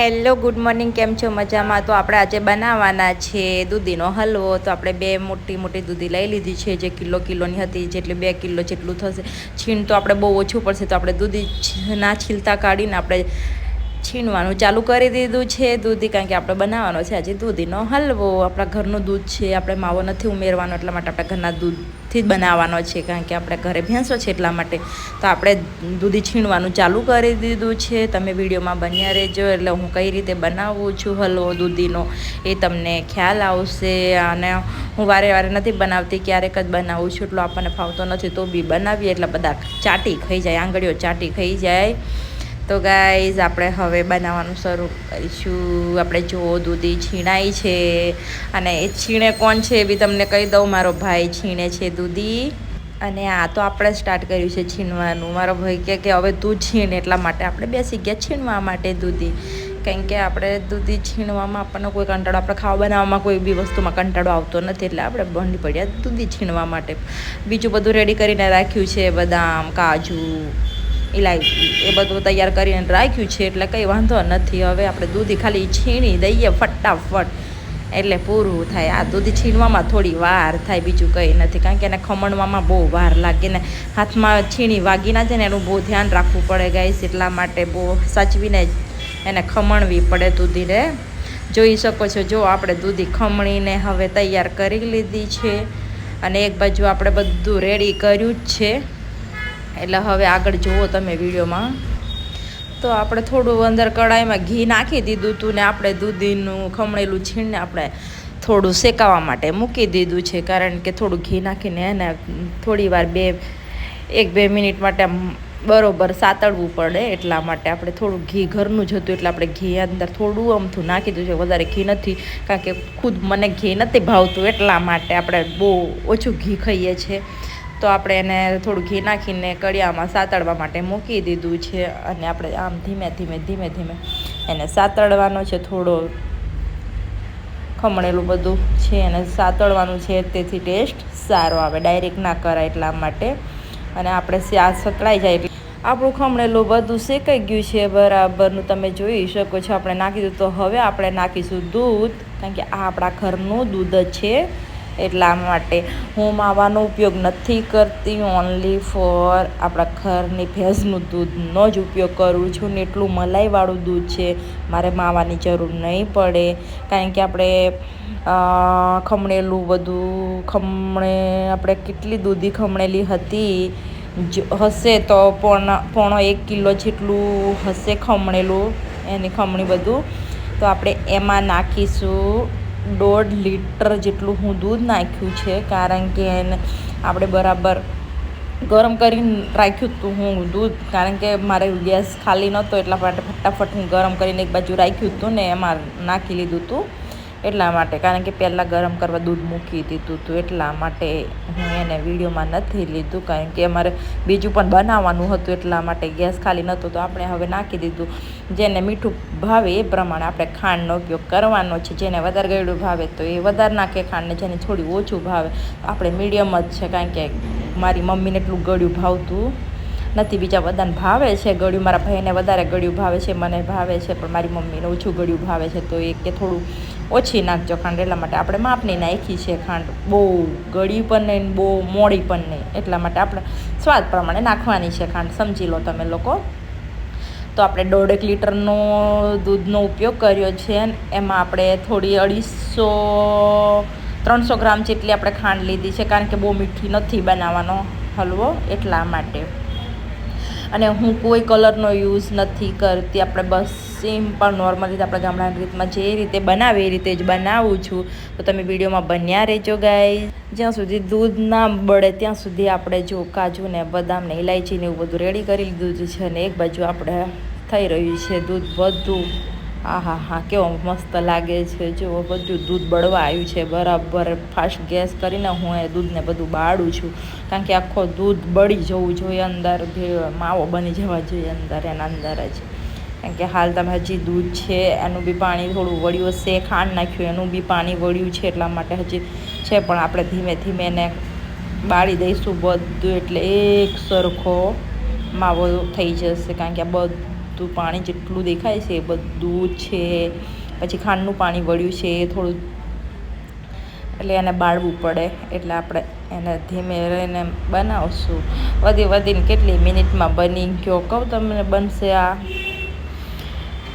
Hello, good morning. કેમ છો? મજામાં? તો આપણે આજે બનાવવાના છે દૂધીનો હલવો. તો આપણે બે મોટી મોટી દૂધી લઈ લીધી છે, જે કિલો કિલોની હતી, જેટલી બે કિલો જેટલું થશે. છીણ તો આપણે બહુ ઓછું પડશે, તો આપણે દૂધી ના છીલતા કાઢીને આપણે છીણવાનું ચાલુ કરી દીધું છે, દૂધી કારણ કે આપણે બનાવવાનો છે, આજે દૂધીનો હલવો. આપણા ઘરનું દૂધ છે, આપણે માવો નથી ઉમેરવાનો, એટલા માટે આપણે ઘરના દૂધથી જ બનાવવાનો છે, કારણ કે આપણે ઘરે ભેંસો છે એટલા માટે. તો આપણે દૂધી છીણવાનું ચાલુ કરી દીધું છે. તમે વિડીયોમાં બન્યા રહેજો, એટલે હું કઈ રીતે બનાવું છું હલવો દૂધીનો એ તમને ખ્યાલ આવશે. અને હું વારે વારે નથી બનાવતી, ક્યારેક જ બનાવું છું, એટલો આપણને ફાવતો નથી, તો બી બનાવીએ, એટલે બધા ચાટી ખાઈ જાય, આંગળીઓ ચાટી ખાઈ જાય. તો ગાઈઝ આપણે હવે બનાવવાનું શરૂ કરીશું. આપણે જો દૂધી છીણાઈ છે. અને એ છીણે કોણ છે એ બી તમને કહી દઉં. મારો ભાઈ છીણે છે દૂધી. અને આ તો આપણે સ્ટાર્ટ કર્યું છે છીણવાનું. મારો ભાઈ કહે કે હવે તું છીણ એટલા માટે આપણે બેસી ગયા છીણવા માટે દૂધી. કારણ કે આપણે દૂધી છીણવામાં આપણને કોઈ કંટાળો, આપણે ખાવા બનાવવામાં કોઈ બી વસ્તુમાં કંટાળો આવતો નથી. એટલે આપણે બંધ પડ્યા દૂધી છીણવા માટે. બીજું બધું રેડી કરીને રાખ્યું છે બદામ, કાજુ ઇલાયચી એ બધું તૈયાર કરીને રાખ્યું છે, એટલે કંઈ વાંધો નથી. હવે આપણે દૂધી ખાલી છીણી દઈએ ફટાફટ. એટલે પૂરું થાય. આ દૂધી છીણવામાં થોડી વાર થાય, બીજું કંઈ નથી. કારણ કે એને ખમણવામાં બહુ વાર લાગે ને હાથમાં છીણી વાગી ના જાય ને એનું બહુ ધ્યાન રાખવું પડે, ગાઈસ. એટલા માટે બહુ સાચવીને એને ખમણવી પડે દૂધીને. જોઈ શકો છો, જો આપણે દૂધી ખમણીને હવે તૈયાર કરી લીધી છે. અને એક બાજુ આપણે બધું રેડી કર્યું જ છે. એટલે હવે આગળ જુઓ તમે વિડીયોમાં. તો આપણે થોડું અંદર કડાઈમાં ઘી નાખી દીધું હતું ને આપણે દૂધીનું ખમણેલું છીણને આપણે થોડું શેકાવા માટે મૂકી દીધું છે, કારણ કે થોડું ઘી નાખીને એને થોડી વાર બે, એક બે મિનિટ માટે બરોબર સાતળવું પડે એટલા માટે આપણે થોડું ઘી ઘરનું જ હતું એટલે આપણે ઘી અંદર થોડું અમથું નાખી દીધું છે. વધારે ઘી નથી, કારણ કે ખુદ મને ઘી નથી ભાવતું એટલા માટે આપણે બહુ ઓછું ઘી ખાઈએ છીએ. તો આપણે એને થોડું ઘી નાખીને કડિયામાં સાતળવા માટે મૂકી દીધું છે અને આપણે આમ ધીમે ધીમે ધીમે ધીમે એને સાતળવાનો છે, થોડો ખમણેલું બધું છે એને સાતળવાનું છે, તેથી ટેસ્ટ સારો આવે, ડાયરેક્ટ ના કરાય એટલા માટે. અને આપણે આ સતળાઈ જાય એટલે આપણું ખમણેલું બધું શેકાઈ ગયું છે, બરાબરનું તમે જોઈ શકો છો. આપણે નાખી દીધું તો હવે આપણે નાખીશું દૂધ, કારણ કે આ આપણા ઘરનું દૂધ જ છે. એટલા માટે હું માવાનો ઉપયોગ નથી કરતી ઓનલી ફોર આપણા ઘરની ભેંસનું દૂધનો જ ઉપયોગ કરું છું ને એટલું મલાઈવાળું દૂધ છે, મારે માવાની જરૂર નહીં પડે. કારણ કે આપણે ખમણેલું બધું, ખમણે, આપણે કેટલી દૂધી ખમણેલી હતી હશે તો પોણા, પોણો એક કિલો જેટલું હશે ખમણેલું, એની ખમણી બધું. તો આપણે એમાં નાખીશું. દોઢ લીટર જેટલું હું દૂધ નાખ્યું છે, કારણ કે એને આપણે બરાબર ગરમ કરીને રાખ્યું હતું હું દૂધ, કારણ કે મારે ગેસ ખાલી નહોતો એટલા માટે ફટાફટ હું ગરમ કરીને એક બાજુ રાખ્યું હતું ને એમાં નાખી લીધું હતું. એટલા માટે, કારણ કે પહેલાં ગરમ કરવા દૂધ મૂકી દીધું હતું, એટલા માટે હું એને વિડીયોમાં નથી લીધું, કારણ કે અમારે બીજું પણ બનાવવાનું હતું, એટલા માટે ગેસ ખાલી નહોતો, તો આપણે હવે નાખી દીધું. જેને મીઠું ભાવે એ પ્રમાણે આપણે ખાંડનો ઉપયોગ કરવાનો છે, જેને વધારે ગળ્યું ભાવે તો એ વધારે નાખે ખાંડને, જેને થોડી ઓછું ભાવે. આપણે મીડિયમ જ છે, કારણ કે મારી મમ્મીને એટલું ગળ્યું ભાવતું નથી, બીજા બધાને ભાવે છે ગળ્યું, મારા ભાઈને વધારે ગળ્યું ભાવે છે, મને ભાવે છે, પણ મારી મમ્મીને ઓછું ગળ્યું ભાવે છે, તો એ કે થોડું ઓછી નાખજો ખાંડ, એટલા માટે આપણે માપની નાખી છે ખાંડ. બહુ ગળી પણ નહીં બહુ મોડી પણ નહીં. એટલા માટે આપણે સ્વાદ પ્રમાણે નાખવાની છે ખાંડ. સમજી લો તમે લોકો. તો આપણે દોઢેક લીટરનો દૂધનો ઉપયોગ કર્યો છે એમાં આપણે થોડી અઢીસો, ત્રણસો ગ્રામ જેટલી આપણે ખાંડ લીધી છે, કારણ કે બહુ મીઠી નથી બનાવવાનો હલવો એટલા માટે. અને હું કોઈ કલરનો યુઝ નથી કરતી. આપણે બસ સિમ્પલ, નોર્મલ રીતે આપણા ગામડાની રીતમાં જે રીતે બનાવે એ રીતે જ બનાવું છું. તો તમે વિડીયોમાં બન્યા રહેજો ગાય જ્યાં સુધી દૂધ ના બળે ત્યાં સુધી આપણે જો કાજુ ને બદામ ને ઇલાયચીને એવું બધું રેડી કરી લીધું છે અને એક બાજુ આપણે થઈ રહ્યું છે દૂધ બધું. હા હા હા કેવો મસ્ત લાગે છે. જો બધું દૂધ બળવા આવ્યું છે. બરાબર ફાસ્ટ ગેસ કરીને હું એ દૂધને બધું બાળું છું. કારણ કે આખો દૂધ બળી જવું જોઈએ અંદર. માવો બની જવા જોઈએ અંદર, એના અંદર જ. કારણ કે હાલ તમે હજી દૂધ છે, એનું બી પાણી થોડું વળ્યું હશે, ખાંડ નાખ્યું, એનું બી પાણી વળ્યું છે, એટલા માટે હજી છે, પણ આપણે ધીમે ધીમે એને બાળી દઈશું બધું એટલે એક સરખો માવો થઈ જશે, કારણ કે આ બધું પાણી જેટલું દેખાય છે, એ બધું છે, પછી ખાંડનું પાણી વળ્યું છે, એ થોડું એટલે એને બાળવું પડે, એટલે આપણે એને ધીમે રહીને બનાવશું. વધી વધીને કેટલી મિનિટમાં બની ગયો, કહું તમને બનશે આ?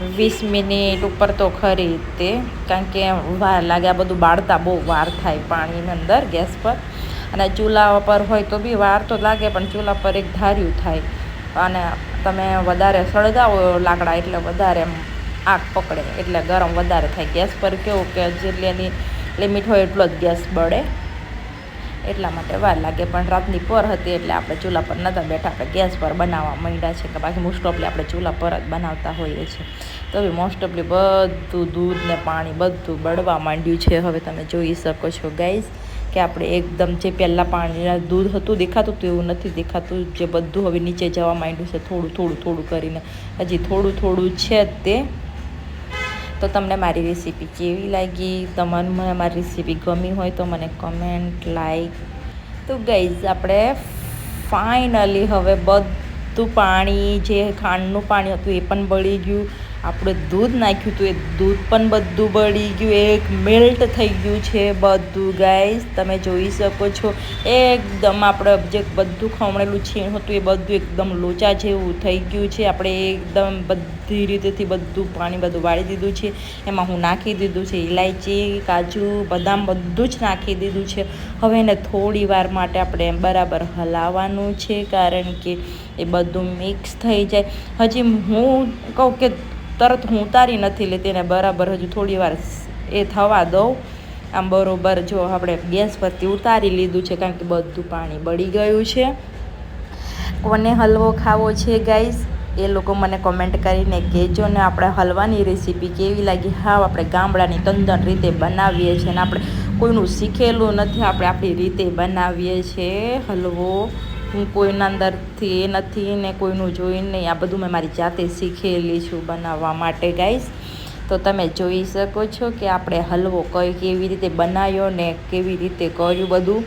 વીસ મિનિટ ઉપર તો ખરી તે, કારણ કે વાર લાગે, આ બધું બાળતા બહુ વાર થાય પાણીની અંદર, ગેસ પર. અને ચૂલા પર હોય તો બી વાર તો લાગે, પણ ચૂલા પર એક ધાર્યું થાય. અને તમે વધારે સળગાવો લાકડા, એટલે વધારે આગ પકડે, એટલે ગરમ વધારે થાય. ગેસ પર કેવું કે જેટલી એની લિમિટ હોય એટલો જ ગેસ બળે. એટલા માટે વાર લાગે. પણ રાતની પર હતી એટલે આપણે ચૂલા પર નહોતા બેઠા આપણે ગેસ પર બનાવવા માંડ્યા છે કે બાકી મોસ્ટ ઓફલી આપણે ચૂલા પર જ બનાવતા હોઈએ છીએ. તો હવે મોસ્ટ ઓફલી બધું દૂધ ને પાણી બધું બળવા માંડ્યું છે. હવે તમે જોઈ શકો છો ગાઈઝ કે આપણે એકદમ જે પહેલાં પાણીના દૂધ હતું દેખાતું હતું એવું નથી દેખાતું. જે બધું હવે નીચે જવા માંડ્યું છે થોડું થોડું થોડું કરીને. હજી થોડું થોડું છે તે તો તમને મારી રેસીપી કેવી લાગી? તમને મને મારી રેસીપી ગમી હોય તો મને કમેન્ટ લાઈક તો ગઈઝ આપણે ફાઇનલી હવે બધું પાણી, જે ખાંડનું પાણી હતું એ પણ બળી ગયું. આપણે દૂધ નાખ્યું હતું, એ દૂધ પણ બધું બળી ગયું, એક મેલ્ટ થઈ ગયું છે બધું ગાઈસ તમે જોઈ શકો છો, એકદમ આપણે જે બધું ખમણેલું છીણ હતું, એ બધું એકદમ લોચા જેવું થઈ ગયું છે. આપણે એકદમ બધી રીતેથી બધું પાણી બધું વાળી દીધું છે. એમાં હું નાખી દીધું છે ઇલાયચી કાજુ, બદામ, બધું જ નાખી દીધું છે. હવે એને થોડી વાર માટે આપણે બરાબર હલાવવાનું છે, કારણ કે એ બધું મિક્સ થઈ જાય. હજી હું કહું કે તરત હું ઉતારી નથી લેતી અને બરાબર હજુ થોડી વાર એ થવા દઉં. આમ બરોબર જો આપણે ગેસ પરથી ઉતારી લીધું છે કારણ કે બધું પાણી બળી ગયું છે. કોને હલવો ખાવો છે ગાઈઝ એ લોકો મને કોમેન્ટ કરીને કહેજો ને આપણે હલવાની રેસીપી કેવી લાગી? હા આપણે ગામડાની તંદન રીતે બનાવીએ છીએ ને આપણે કોઈનું શીખેલું નથી, આપણે આપણી રીતે બનાવીએ છીએ હલવો. હું કોઈના અંદરથી એ નથી ને કોઈનું જોઈને નહીં. આ બધું મેં મારી જાતે શીખેલી છું બનાવવા માટે ગાઈશ તો તમે જોઈ શકો છો કે આપણે હલવો કઈ કેવી રીતે બનાવ્યો ને કેવી રીતે કર્યું બધું.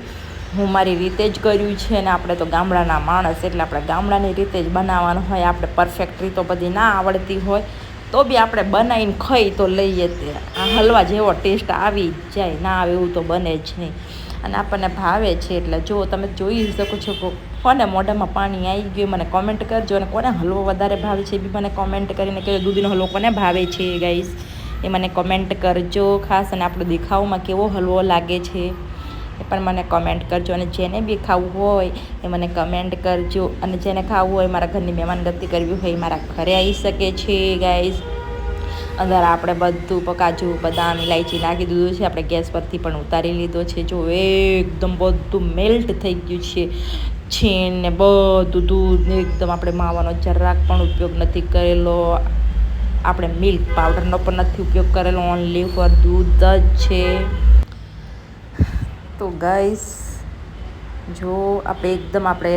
હું મારી રીતે જ કર્યું છે ને આપણે તો ગામડાના માણસ એટલે આપણે ગામડાની રીતે જ બનાવવાનું હોય. આપણે પરફેક્ટ રીતો બધી ના આવડતી હોય તો બી આપણે બનાવીને ખાઈ તો લઈએ તે. આ હલવા જેવો ટેસ્ટ આવી જાય. ના આવે એવું તો બને જ નહીં. અને આપણને ભાવે છે એટલે જો તમે જોઈ શકો છો કોને મોઢામાં પાણી આવી ગયું મને કોમેન્ટ કરજો અને કોને હલવો વધારે ભાવે છે એ બી મને કોમેન્ટ કરીને કહેજો દૂધીનો હલવો કોને ભાવે છે ગાઈસ એ મને કોમેન્ટ કરજો ખાસ અને આપણો દેખાવમાં કેવો હલવો લાગે છે એ પણ મને કોમેન્ટ કરજો અને જેને બી ખાવું હોય એ મને કમેન્ટ કરજો અને જેને ખાવું હોય મારા ઘરની મહેમાનગતિ કરવી હોય મારા ઘરે આવી શકે છે ગાઈઝ અંદર આપણે બધું કાજુ બદામ ઇલાયચી નાખી દીધું છે. આપણે ગેસ પરથી પણ ઉતારી લીધો છે. જો એકદમ બધું મેલ્ટ થઈ ગયું છે. છીણ ને બધું દૂધ એકદમ આપણે માવાનો જરાક પણ ઉપયોગ નથી કરેલો. આપણે મિલ્ક પાવડરનો પણ નથી ઉપયોગ કરેલો. ઓનલી ફોર દૂધ જ છે. તો ગાઈસ જો આપણે એકદમ આપણે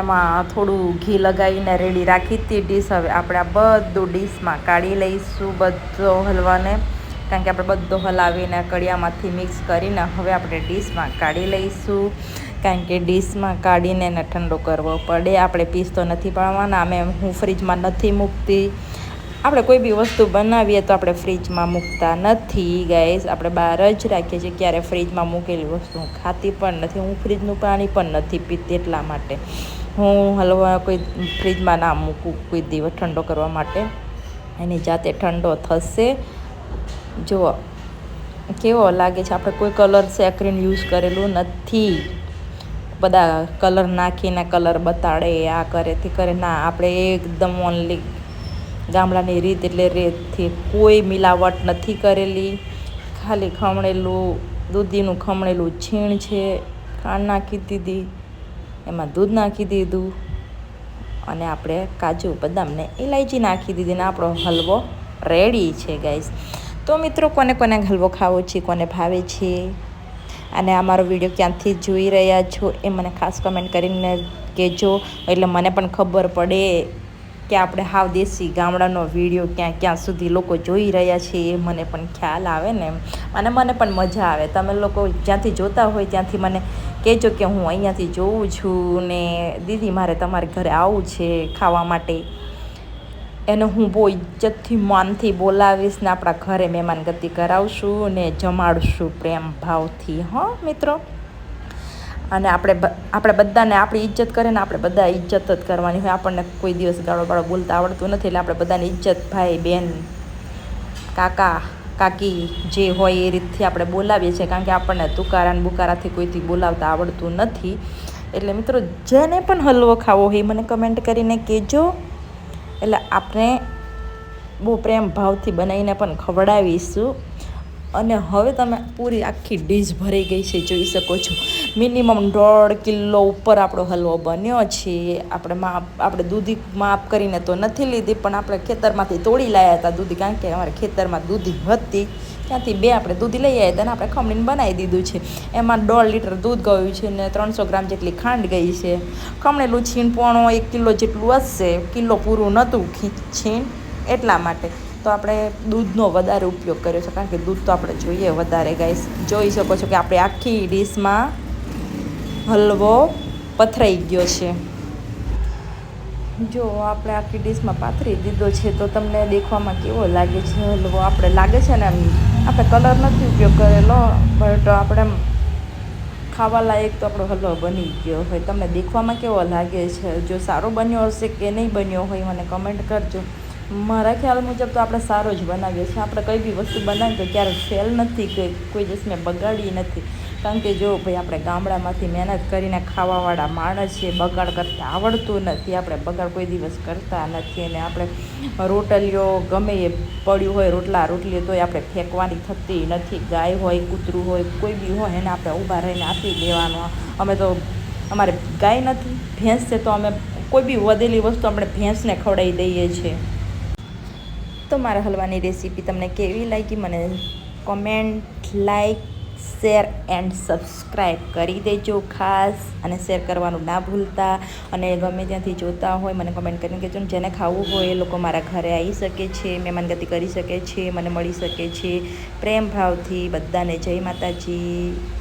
એમાં થોડું ઘી લગાવીને રેડી રાખી હતી ડીશ હવે આપણે આ બધું ડીશમાં કાઢી લઈશું બધો હલવાને. કારણ કે આપણે બધો હલાવીને કડિયામાંથી મિક્સ કરીને હવે આપણે ડીશમાં કાઢી લઈશું. કારણ કે ડીશમાં કાઢીને એને ઠંડો કરવો પડે. આપણે પીસ તો નથી પાડવાના, અમે હું ફ્રીજમાં નથી મૂકતી. આપણે કોઈ બી વસ્તુ બનાવીએ તો આપણે ફ્રીજમાં મૂકતા નથી ગાઈસ આપણે બહાર જ રાખીએ છીએ ક્યારે ફ્રીજમાં મૂકેલી વસ્તુ. હું ખાતી પણ નથી, હું ફ્રીજનું પાણી પણ નથી પીતી એટલા માટે. હું હલવા કોઈ ફ્રીજમાં ના મૂકું, કોઈ દિવસ ઠંડો કરવા માટે. એની જાતે ઠંડો થશે. જુઓ, કેવો લાગે છે, આપણે કોઈ કલર સેક્રીન યુઝ કરેલું નથી. બધા કલર નાખીને કલર બતાડે, આ કરે, તે કરે. ના, આપણે એકદમ ઓનલી ગામડાની રીત એટલે રેતથી કોઈ મિલાવટ નથી કરેલી. ખાલી ખમણેલું, દૂધીનું ખમણેલું છીણ છે. ખાંડ નાખી દીધી, એમાં દૂધ નાખી દીધું અને આપણે કાજુ બદામને ઇલાયચી નાખી દીધી ને આપણો હલવો રેડી છે ગાઈસ તો મિત્રો, કોને કોને હલવો ખાવો છે, કોને ભાવે છે? અને અમારો વીડિયો ક્યાંથી જોઈ રહ્યા છો એ મને ખાસ કમેન્ટ કરીને કહેજો. એટલે મને પણ ખબર પડે કે આપણે હાવ દેશી ગામડાનો વીડિયો ક્યાં ક્યાં સુધી લોકો જોઈ રહ્યા છે એ મને પણ ખ્યાલ આવે ને અને મને પણ મજા આવે. તમે લોકો જ્યાંથી જોતા હોય ત્યાંથી મને કહેજો કે હું અહીંયાથી જોઉં છું ને દીદી મારે તમારે ઘરે આવવું છે ખાવા માટે. એને હું બહુ ઇજ્જતથી માનથી બોલાવીશ ને આપણા ઘરે મહેમાન ગતિ કરાવશું ને જમાડશું પ્રેમ ભાવથી. હં મિત્રો? અને આપણે આપણે બધાને આપણી ઇજ્જત કરે ને આપણે બધા ઇજ્જત જ કરવાની હોય. આપણને કોઈ દિવસ ગાળો બાળો બોલતા આવડતું નથી એટલે આપણે બધાની ઇજ્જત, ભાઈ, બેન, કાકા, કાકી જે હોય એ રીતથી આપણે બોલાવીએ છીએ. કારણ કે આપણને તુકારા અને બુકારાથી કોઈથી બોલાવતા આવડતું નથી. એટલે મિત્રો, જેને પણ હલવો ખાવો હોય મને કમેન્ટ કરીને કહેજો. એટલે આપણે બહુ પ્રેમ ભાવથી બનાવીને પણ ખવડાવીશું. અને હવે તમે પૂરી આખી ડીશ ભરાઈ ગઈ છે, જોઈ શકો છો. મિનિમમ દોઢ કિલો ઉપર આપણો હલવો બન્યો છે. આપણે માપ, આપણે દૂધી માપ કરીને તો નથી લીધી, પણ આપણે ખેતરમાંથી તોડી લાવ્યા હતા દૂધી, કારણ કે અમારે ખેતરમાં દૂધી હતી. ત્યાંથી બે આપણે દૂધી લઈ આવ્યા હતા અને આપણે ખમણીને બનાવી દીધું છે. એમાં દોઢ લીટર દૂધ ગયું છે ને ત્રણસો ગ્રામ જેટલી ખાંડ ગઈ છે. ખમણેલું છીણ પોણો એક કિલો જેટલું હશે. કિલો પૂરું નહોતું છીણ એટલા માટે. તો આપણે દૂધનો વધારે ઉપયોગ કર્યો છે, કારણ કે દૂધ તો આપણે જોઈએ વધારે ગાઈસ જોઈ શકો છો કે આપણે આખી ડીશમાં હલવો પથરાઈ ગયો છે. જો આપણે આખી ડીશમાં પાથરી દીધો છે, તો તમને દેખવામાં કેવો લાગે છે હલવો? આપણે લાગે છે ને એમ, આપણે કલર નથી ઉપયોગ કરેલો બટ આપણે ખાવા લાયક તો આપણો હલવો બની ગયો હોય. તમને દેખવામાં કેવો લાગે છે? જો સારો બન્યો હશે કે નહીં બન્યો હોય, મને કમેન્ટ કરજો. મારા ખ્યાલ મુજબ તો આપણે સારો જ બનાવીએ છીએ. આપણે કંઈ બી વસ્તુ બનાવીએ તો ક્યારેક ફેલ નથી કે કોઈ દિવસ મેં બગાડી નથી. કારણ કે જો ભાઈ આપણે ગામડામાંથી મહેનત કરીને ખાવાવાળા માણસ છે બગાડ કરતાં આવડતું નથી, આપણે બગાડ કોઈ દિવસ કરતા નથી અને આપણે રોટલીઓ ગમે એ પડ્યું હોય, રોટલા રોટલીઓ તોય આપણે ફેંકવાની થતી નથી. ગાય હોય, કૂતરું હોય, કોઈ બી હોય એને આપણે ઊભા રહીને આપી દેવાનું. અમે તો અમારે ગાય નથી, ભેંસ છે તો અમે કોઈ બી વધેલી વસ્તુ આપણે ભેંસને ખવડાવી દઈએ છીએ. તો મારા હલવાની રેસીપી તમને કેવી લાગી મને comment like share and subscribe કરી દેજો ખાસ અને શેર કરવાનું ના ભૂલતા અને ગમે ત્યાંથી જોતા હોય મને કમેન્ટ કરીને કહેજો જેને ખાવું હોય એ લોકો મારા ઘરે આવી શકે છે, મહેમાનગતિ કરી શકે છે, મને મળી શકે છે. પ્રેમ ભાવથી બધાને જય માતાજી.